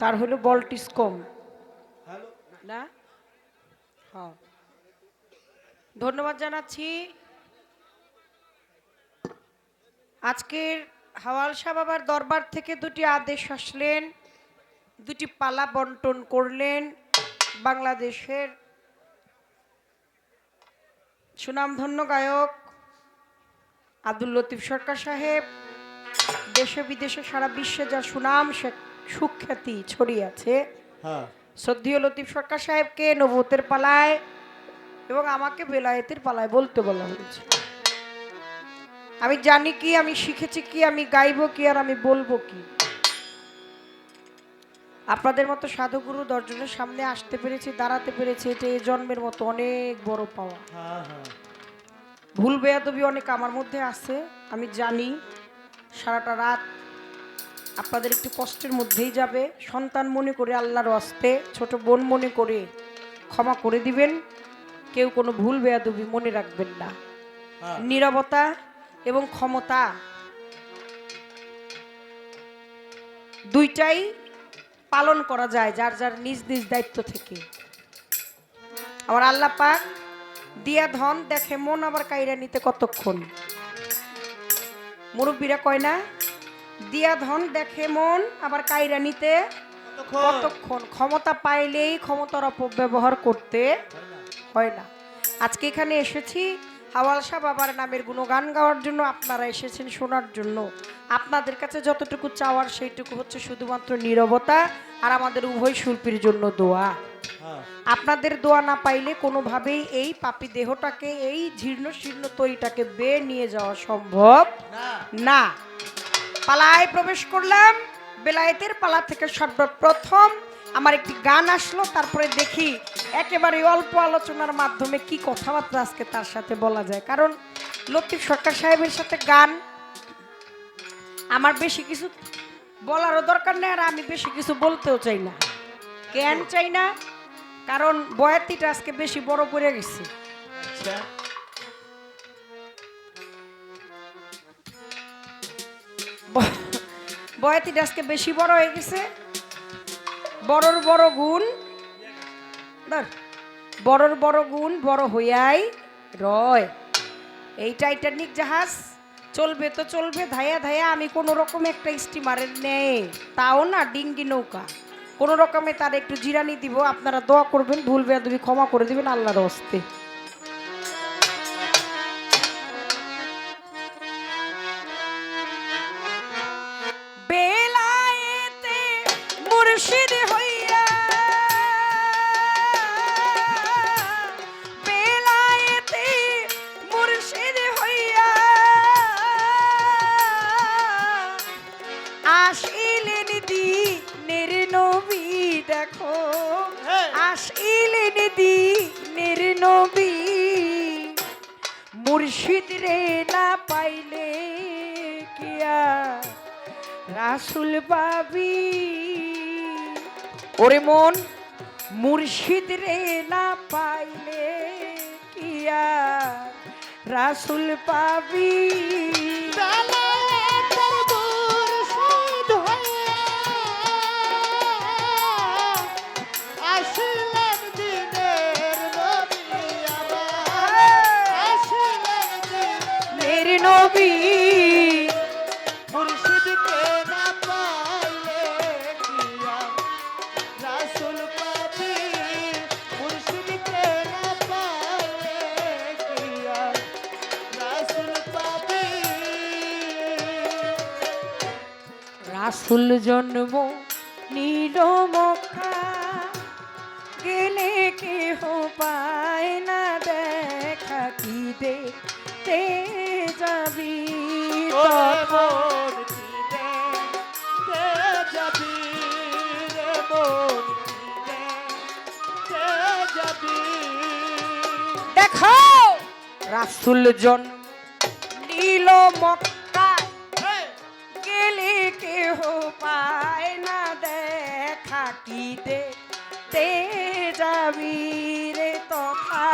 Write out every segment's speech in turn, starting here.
তার হলো বলটিস কম না? হ্যাঁ। ধন্যবাদ জানাচ্ছি। আজকের হাওয়াল শাহ বাবার দরবার থেকে দুটি আদেশ আসলেন দুটি পালা বন্টন করলেন বাংলাদেশের সুনামধন্য গায়ক আব্দুল লতিফ সরকার সাহেব দেশে বিদেশে সারা বিশ্বে যা সুনাম সুখ্যাতি ছড়িয়ে আছে। হ্যাঁ। শ্রদ্ধীয় লতিফ সরকার সাহেবকে নবতের পালায় এবং আমাকে বেলায়েতের পালায় বলতে বলা হয়েছে। আমি জানি কি আমি শিখেছি কি আমি গাইবো কি আর আমি বলব কি। আপনাদের মতো সাধুগুরু দর্জনের সামনে আসতে পেরেছি দাঁড়াতে পেরেছি এটা এ জন্মের মতো অনেক বড় পাওয়া। হ্যাঁ হ্যাঁ। ভুল বেয়াদবি অনেক আমার মধ্যে আছে আমি জানি। সারাটা রাত আপনাদের একটু কষ্টের মধ্যেই যাবে। সন্তান মনে করে আল্লাহর অস্তে ছোট বোন মনে করে ক্ষমা করে দিবেন। কেউ কোনো ভুল বেয়াদবি মনে রাখবেন না। হ্যাঁ। নীরবতা এবং ক্ষমতা দুইটাই পালন করা যায় যার যার নিজ নিজ দায়িত্ব থেকে। আবার আল্লাহ পাক দিয়া ধন দেখে মন আবার কাইরা নিতে কতক্ষণ? মুরব্বীরা কয় না দিয়া ধন দেখে মন আবার কাইরা নিতে। কতক্ষণ? ক্ষমতা পাইলেই ক্ষমতার অপব্যবহার করতে হয় না। আজকে এখানে এসেছি হাওয়াল শাহ বাবার নামের গুণগান গাওয়ার জন্য আপনারা এসেছেন শোনার জন্য। আপনাদের কাছে যতটুকু চাওয়ার সেইটুকু হচ্ছে শুধুমাত্র নীরবতা আর আমাদের উভয় শিল্পীর জন্য দোয়া। হ্যাঁ। আপনাদের দোয়া না পাইলে কোনোভাবেই এই পাপি দেহটাকে এই জীর্ণ শীর্ণ তৈটাকে বেয়ে নিয়ে যাওয়া সম্ভব না। পালায় প্রবেশ করলাম। বেলায়েতের পালা থেকে সর্বপ্রথম আমার একটি গান আসলো, তারপরে দেখি একেবারে অল্প আলোচনার মাধ্যমে কি কথাবার্তা আজকে তার সাথে বলা যায়। কারণ লতিফ সরকার সাহেবের সাথে গান, আমার বেশি কিছু বলারও দরকার নেই আর আমি বেশি কিছু বলতেও চাই না। কেন চাই না, কারণ বয়াতিটা আজকে বেশি বড় পড়ে গেছে। আচ্ছা। বয়াতিটা আজকে বেশি বড় হয়ে গেছে। বড়র বড় গুণ। বড়র বড় গুণ বড় হইয়াই রয়। এই টাইটানিক জাহাজ চলবে তো চলবে, ধায়া ধায়া আমি কোনো রকম একটা স্টিমারের নেই। তাও না ডিঙ্গি নৌকা। কোনো রকমে তার একটু জিরানি দিব, আপনারা দোয়া করবেন, ভুল বেয়াদবি ক্ষমা করে দেবেন, আল্লাহর হস্তে। রে না পাইলে কিয়া রাসুল পাবি। ওরে মন, মুর্শিদ রে না পাইলে কিয়া রাসুল পাবি। রাসুল জন্ম নীল মক্কা গেলে কেহ পায় না দেখা কি দেখতে যাবি? দেখো! রাসুল জন্ম নীল দেখা তে যাবি রে তথা।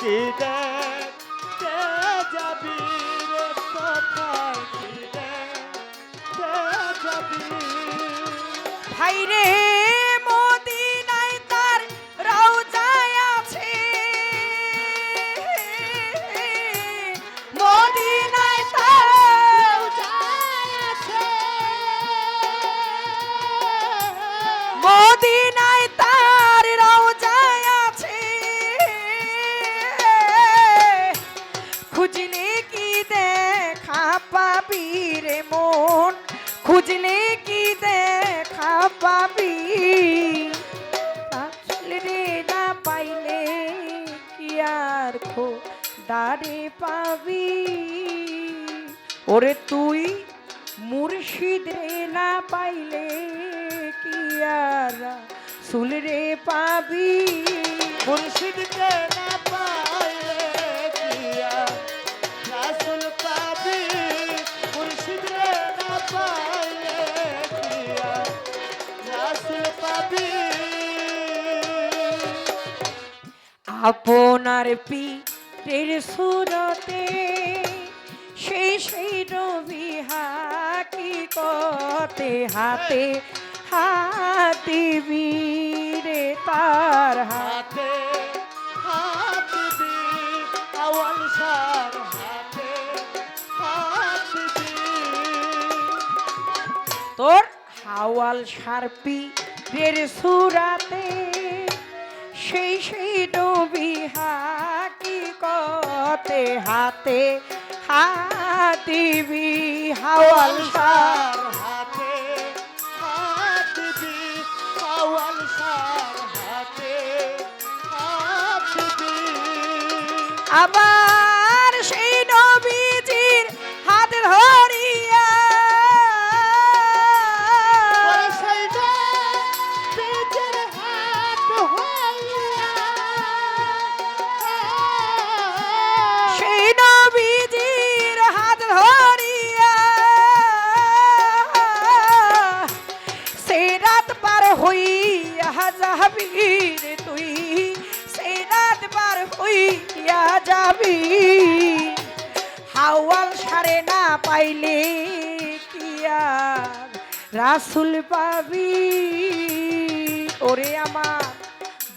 কি দেখতে যাবি রে তথা? কি দেখতে যাবি? ভাইরে মদিনায় খুঁজলে কি দেখা পাবি? রে না পাইলে কি আর খো দাঁড়ে পাবি? ওরে তুই মুর্শিদ রে, না পাইলে কি আর সুল রে পাবি? মুর্শিদকে না পাইলে আপনার পীরের সুরতে সেই সেই রবি হাকি কতে হাতে হাতে বীরে তার হাত, হাতে আওয়াল সার হাতে, হাত তোর হাওয়াল সারপি রের সুরাতে সেই সেই ডুবি হাকি কতে হাতে হাতিবি হাওয়াল হাতে হাতিবি হাওয়াল হাতে হাতিবি আবার যাবি হাওয়াল সারে না পাইলে কি আর রাসুল পাবি? ওরে আমার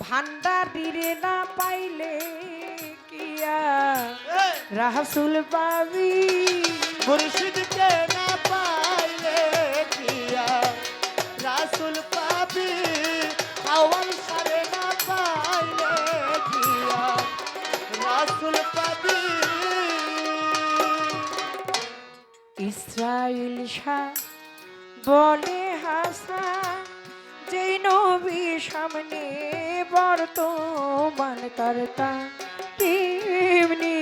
ভান্ডার দিরে না পাইলে কি আর এই, রাসুল পাবি? মুর্শিদকে না পাইলে ইসরায়েল শাহ বলে হাসা যে নবী সামনে বর্তমান কর্তা তেমনি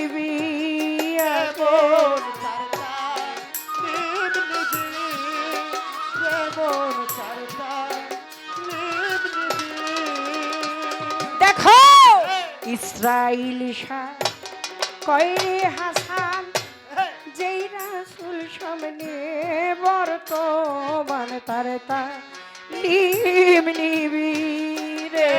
দেখো! ইসরায়েল শাহ কয়ে রাসুল সামনে বর্তমান তার তা নিম নিবি রে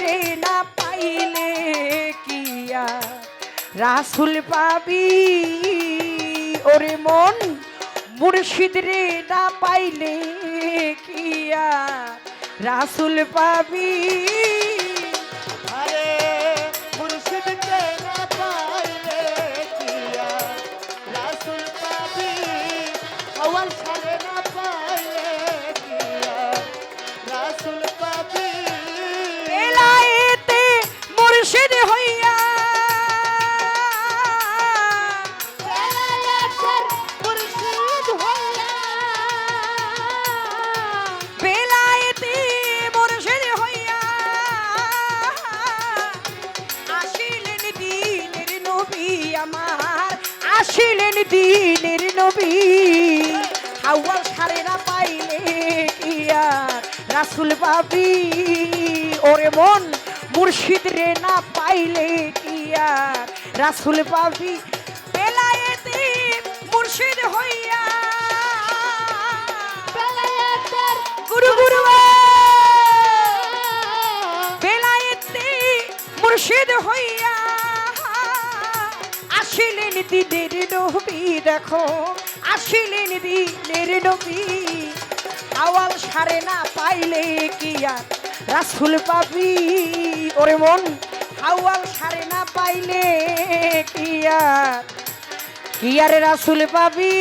রে না পাইলে কিয়া রাসুল পাবি, ওরে মন মুর্শিদ রে না পাইলে কিয়া রাসুল পাবি আসিলেন দিনের নবী। হাওয়াল সারে পাইলে কি রাসুল পাবি ওরে মন মুর্শিদ রে না পাইলে কি রাসুল পাবি বেলায়েতে মুর্শিদ হইয়া। বেলায়েতের গুরু গুরু বেলায়েতে মুর্শিদ হইয়া। দিনের নবী দেখো, আসিলেন দিনের নবী। আওয়াল সারে না পাইলে কি আর রাসুল পাবি? ওরে মন, হাওয়াল সারে না পাইলে কি আর কি আর রাসুল পাবি?